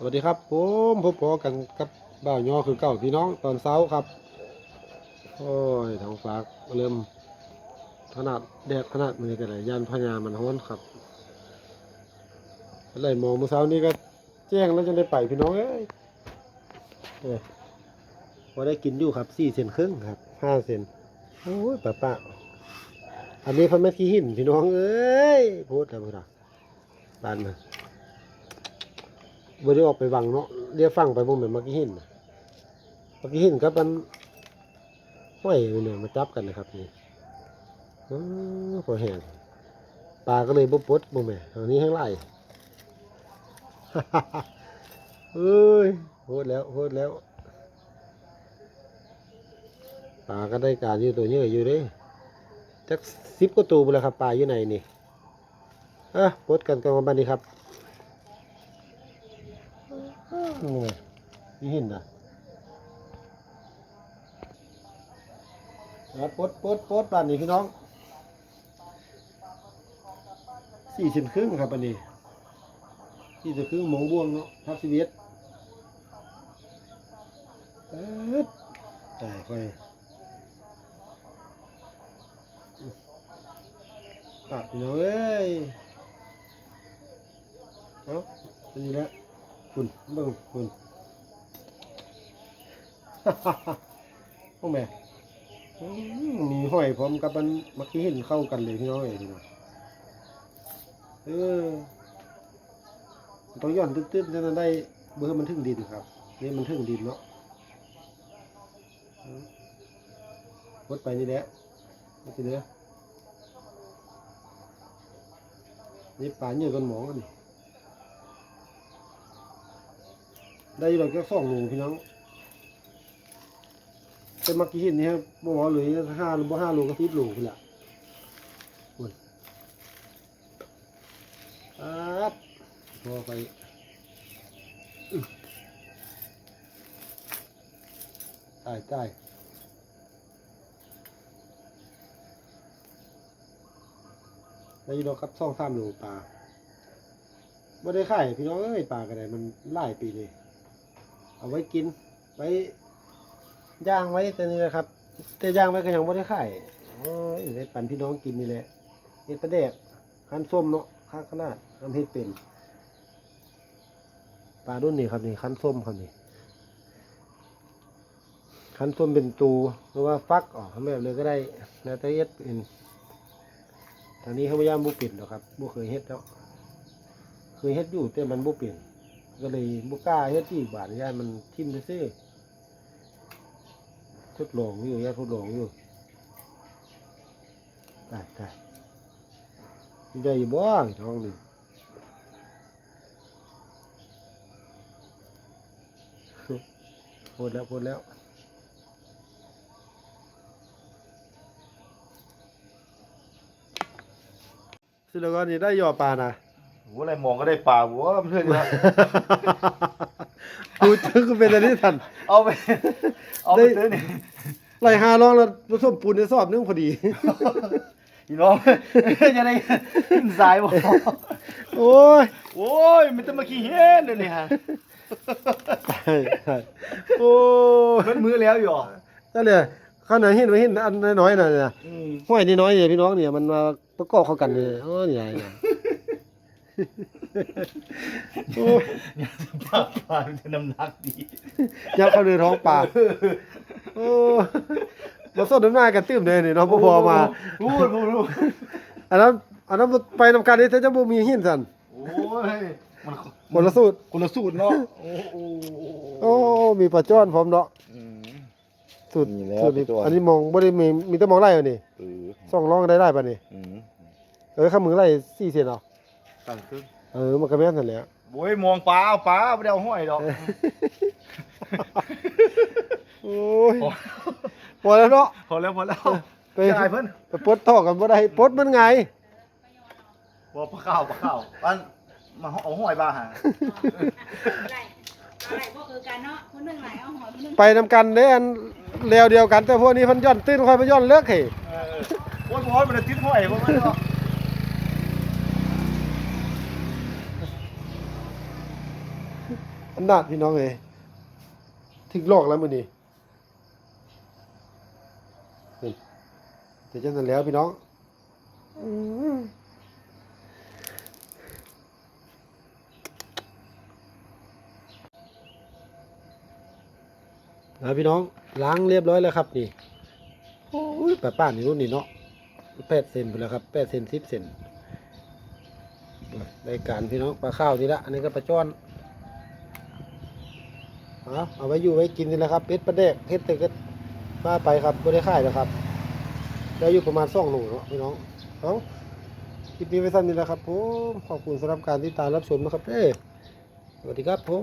สวัสดีครับผมพบพอกันกับบ่าวยอคือเก่าพี่น้องตอนเช้าครับ โอ้ยท้องฟ้าเริ่มขนาดแดดขนาดมือกันเลยยานพญามันฮ้อนครับอะไรมองเมื่อเช้านี้ก็แจ้งแล้วจะได้ไปพี่น้องเอ้ยพอได้กินอยู่ครับสี่เซนครึ่งครับห้าเซนโอ้ยป้าป้าอันนี้พันแม่ขี้หินพี่น้องเอ้ยพูดทำไมล่ะบานมา บ่ได้ออกไปวังเนาะเรียกฟังไปบ่แม่นมักกี้หินนะมักกี้หินกับมันห้อยเนี่ยมาจับกันนะครับนี่อ๋อพอแห้งปลาก็เลยบ่ปดบ่แม่อันนี้แห้งไหลเอ้ยโหดแล้วโหดแล้วปลาก็ได้การอยู่ตัวเยอะอยู่เด้จักสิบกว่าตัวบุนแล้วครับปลาอยู่ในนี่อะปดกันกันมาบันนี้ครับ นี่ไงนี่เห็นนะล้วปดปดปดป่านนี้พี่น้องสี่สิบครึ่งครับอันนี้สี่สิบครึ่งหมงบ่วงเนาะทับชีวิตเอ็ดตายค่อยตัดพี่น้องเอ้ยเอาอันนี้แหละ คุณเบิ่งคุณพวกแม่อืมมีห้อยพร้อมกับมันเมื่อกี้เห็นเข้ากันเลยพี่น้องเอ้ยพี่น้องเออต้องย้อนตื้นๆจะได้เบอร์มันถึงดินครับนี่มันถึงดินเนาะวดไปนี่แหละนี่สิเด้อนี่ปลาเนื้อกันหมองกันนี่ ได้อยู่ดอกแค่สองหนูพี่น้องเป็นมักกี้หินนี่ครับบ่ว่าเลยห้าหรือบ่ห้าโลก็สิบโลพุ่ละพุ่นครับพอไปอื้อตายตายได้อยู่ดอกครับสองสามโลปลาบ่ได้ไขายพี่น้องเอ้ยปลากันไดมันหลายปีเลย เอาไว้กิน ไว้ย่างไว้แต่นี่แหละครับ แต่ย่างไว้ก็ยังไม่ได้ขายโอ้ยได้ปั่นพี่น้องกินนี่แหละเห็ดประเดกขั้นส้มเนาะข้างขนาดทำเห็ดเป็นปลารุ่นนี้ครับนี่ขั้นส้มครับนี่ขั้นส้มเป็นตูหรือว่าฟักออกทำแบบเลยก็ได้แล้วแต่เอ็ดเป็นทางนี้เขาพยายามบุกปิดหรอกครับบุเคยเฮ็ดแล้วเคยเฮ็ดอยู่แต่มันบุเปลี่ยน ก็เลยบุกล้าเฮ็ดที่บาทย่านมันทิ่มซื่อทดลองอยู่ย่าทดลองอยู่ได้ได้มีได้อยู่บ้างท้องหนึ่งพูดแล้วพูดแล้วสิแล้วก็นี่ได้หยอปลานะ โหอะไรมองก็ได้ปลาหัวเพื่อนนะดูจึงก็เป็นอะไรที่ทัน เอาไปเอาไปได้ซื้อนี่ไล่หาร้องแล้วผสมปูนในสอบนึงพอดีพี่น้องจะได้ขึ้นสายบ่โอ้ยโอ้ยมันจะมาขี้เห็นเลยนี่ฮะใช่ใช่โอ้ยเพิ่นมือแล้วอยู่อะนั่นเลยข้าวเหนียวหินไว้หินอันน้อยๆน่ะเนี่ยอืมห้อยนี่น้อยเนี่ยพี่น้องเนี่ยมันมาประกอบเข้ากันเนี่ยโอ้ยใหญ่ เนี่ยโอ้ยปลาปลามันจะน้ำหนักดียับเข้าในท้องปลาโอ้ยมาสดน้ำหน้ากันตื้มเลยนี่เน้องพอมาพูดพูดพูดอันนั้นอันนั้นไปนำกันนี่แต่จะบ่มีหินสันโอ้ยมันคนละสูตรคนละสูตรเนาะโอ้โหโอ้มีปลาจ้อนพร้อมเนาะอืมสูตรมีแล้วสูตรนี้ปลาจ้อน อันนี้มองบ่ได้มีมีแต่มองไล่เอานี่เออสองร่องได้ได้ป่ะนี่อืมเออข้ามือไล่สี่เซนเอา ตั้งขึ้นเออมันก็แม่นนั่นแหละโอ้ยมองปลาเอาปลาไม่ได้เอาห้อยดอกโอ้ยพอแล้วเนาะพอแล้วพอแล้วไปจ่ายเพิ่นไปปลดท่อกันบ่ได้ปลดมันไงบ่ปลาข้าวปลาข้าวอันมาเอาห้อยปลาหาไรอะไรพวกคือกันเนาะคนหนึ่งไหลเอาหอยคนหนึ่งไปนำกันเด้อันแนวเดียวกันแต่พวกนี้เพันย่อนตื้นค่อยไปย่อนเลิกให้เออโอ้ยโอ้ยมันจะติดห้อยบ่แม่นบ่ป อำนาจพี่น้องเอ้ยถึงลอกแล้วมือนี่เดี๋ยวจะนั่นแล้วพี่น้องแล้วพี่น้องล้างเรียบร้อยแล้วครับนี่โอ้ยป้าป้านนี่รุ่นนี่เนาะแปดเซนไปแล้วครับแปดเซนสิบเซนรายการพี่น้องปลาข้าวนี่ละอันนี้ก็ปลาจ้อน เอาเอาไว้อยู่ไว้กินนี่แหละครับเพชรประแดกเพชรตึกก็มาไปครับไม่ได้ขายแล้วครับได้อยู่ประมาณสองหนูเนาะพี่น้องเอาคลิปนี้ไว้สั้นนี่แหละครับผมขอบคุณสำหรับการติดตามรับชมนะครับเอ้สวัสดีครับผม